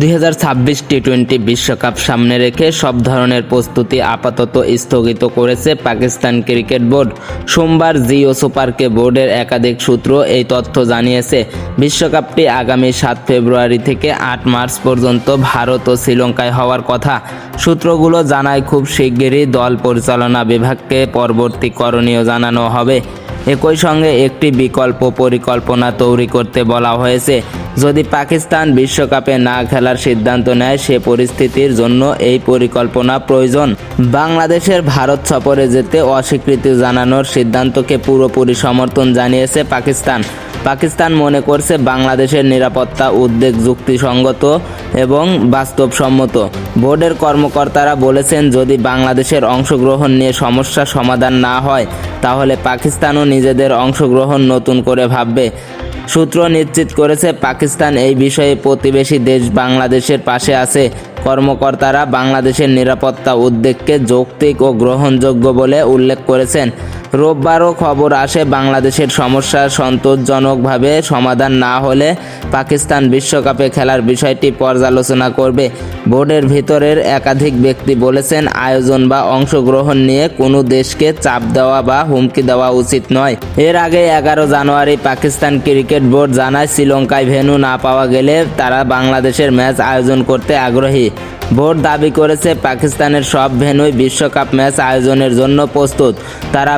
দুই হাজার ছাব্বিশ টি টোয়েন্টি বিশ্বকাপ সামনে রেখে সব ধরনের প্রস্তুতি আপাতত স্থগিত করেছে পাকিস্তান ক্রিকেট বোর্ড। সোমবার জিও সুপারকে বোর্ডের একাধিক সূত্র এই তথ্য জানিয়েছে। বিশ্বকাপটি আগামী সাত ফেব্রুয়ারি থেকে আট মার্চ পর্যন্ত ভারত ও শ্রীলঙ্কায় হওয়ার কথা। সূত্রগুলো জানায়, খুব শিগগিরই দল পরিচালনা বিভাগকে পরবর্তী করণীয় জানানো হবে। একই সঙ্গে একটি বিকল্প পরিকল্পনা তৈরি করতে বলা হয়েছে। যদি পাকিস্তান বিশ্বকাপে না খেলার সিদ্ধান্ত নেয়, সে পরিস্থিতির জন্য এই পরিকল্পনা প্রয়োজন। বাংলাদেশের ভারত সফরে যেতে অস্বীকৃতি জানানোর সিদ্ধান্তকে পুরোপুরি সমর্থন জানিয়েছে পাকিস্তান। পাকিস্তান মনে করছে বাংলাদেশের নিরাপত্তা উদ্বেগ যুক্তিসঙ্গত এবং বাস্তবসম্মত। বোর্ডের কর্মকর্তারা বলেছেন, যদি বাংলাদেশের অংশগ্রহণ নিয়ে সমস্যা সমাধান না হয়, তাহলে পাকিস্তানও নিজেদের অংশগ্রহণ নতুন করে ভাববে। সূত্র নিশ্চিত করেছে, পাকিস্তান এই বিষয়ে প্রতিবেশী দেশ বাংলাদেশের পাশে আছে। কর্মকর্তারা বাংলাদেশের নিরাপত্তা উদ্বেগকে যৌক্তিক ও গ্রহণযোগ্য বলে উল্লেখ করেছেন। রোববারও খবর আসে, বাংলাদেশের সমস্যা সন্তোষজনকভাবে সমাধান না হলে পাকিস্তান বিশ্বকাপে খেলার বিষয়টি পর্যালোচনা করবে। বোর্ডের ভিতরের একাধিক ব্যক্তি বলেছেন, আয়োজন বা অংশগ্রহণ নিয়ে কোনো দেশকে চাপ দেওয়া বা হুমকি দেওয়া উচিত নয়। এর আগে এগারো জানুয়ারি পাকিস্তান ক্রিকেট বোর্ড জানায়, শ্রীলঙ্কায় ভেন্যু না পাওয়া গেলে তারা বাংলাদেশের ম্যাচ আয়োজন করতে আগ্রহী। বোর্ড দাবি করেছে পাকিস্তানের সব ভেনুই বিশ্বকাপ ম্যাচ আয়োজনের জন্য প্রস্তুত। তারা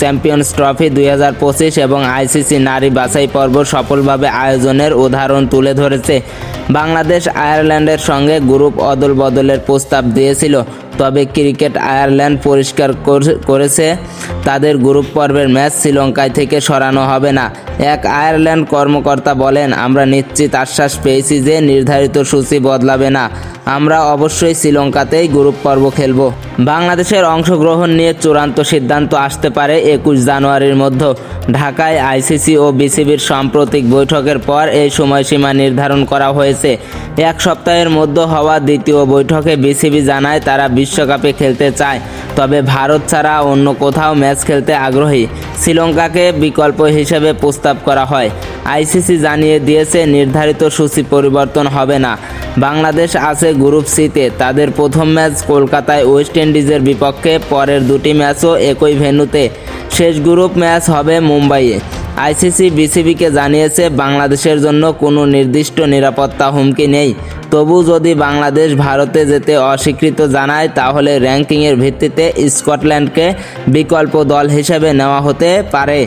চ্যাম্পিয়ন্স ট্রফি দুই হাজার পঁচিশ এবং আইসিসি নারী বাছাই পর্ব সফলভাবে আয়োজনের উদাহরণ তুলে ধরেছে। বাংলাদেশ আয়ারল্যান্ডের সঙ্গে গ্রুপ অদল বদলের প্রস্তাব দিয়েছিল। তবে ক্রিকেট আয়ারল্যান্ড পরিষ্কার কর- করেছে। তাদের গ্রুপ পর্বের ম্যাচ শ্রীলঙ্কায় থেকে সরানো হবে না। এক আয়ারল্যান্ড কর্মকর্তা বলেন, আমরা নিশ্চিত আশ্বাস পেয়েছি যে নির্ধারিত সূচি বদলাবে না। আমরা অবশ্যই শ্রীলঙ্কাতেই গ্রুপ পর্ব খেলব। বাংলাদেশের অংশগ্রহণ নিয়ে চূড়ান্ত সিদ্ধান্ত আসতে পারে একুশ জানুয়ারির মধ্যে। ঢাকায় আইসিসি ও বিসিবির সাম্প্রতিক বৈঠকের পর এই সময়সীমা নির্ধারণ করা হয়েছে। এক সপ্তাহের মধ্যে হওয়া দ্বিতীয় বৈঠকে বিসিবি জানায়, তারা বিশ্বকাপে খেলতে চায়। তবে ভারত ছাড়া অন্য কোথাও ম্যাচ খেলতে আগ্রহী শ্রীলঙ্কাকে বিকল্প হিসেবে প্রস্তাব করা হয়। আইসিসি জানিয়ে দিয়েছে, নির্ধারিত সূচি পরিবর্তন হবে না। বাংলাদেশ আছে গ্রুপ সিতে। তাদের প্রথম ম্যাচ কলকাতায় ওয়েস্ট ইন্ডিজের বিপক্ষে, পরের দুটি ম্যাচও একই ভেন্যুতে। শেষ গ্রুপ ম্যাচ হবে মুম্বাইয়ে। আইসিসি, বিসিবিকে জানিয়েছে বাংলাদেশের জন্য কোনো নির্দিষ্ট নিরাপত্তা হুমকি নেই। তবু যদি বাংলাদেশ ভারতে যেতে অস্বীকৃত জানায়, তাহলে র্যাঙ্কিংয়ের ভিত্তিতে স্কটল্যান্ডকে বিকল্প দল হিসেবে নেওয়া হতে পারে।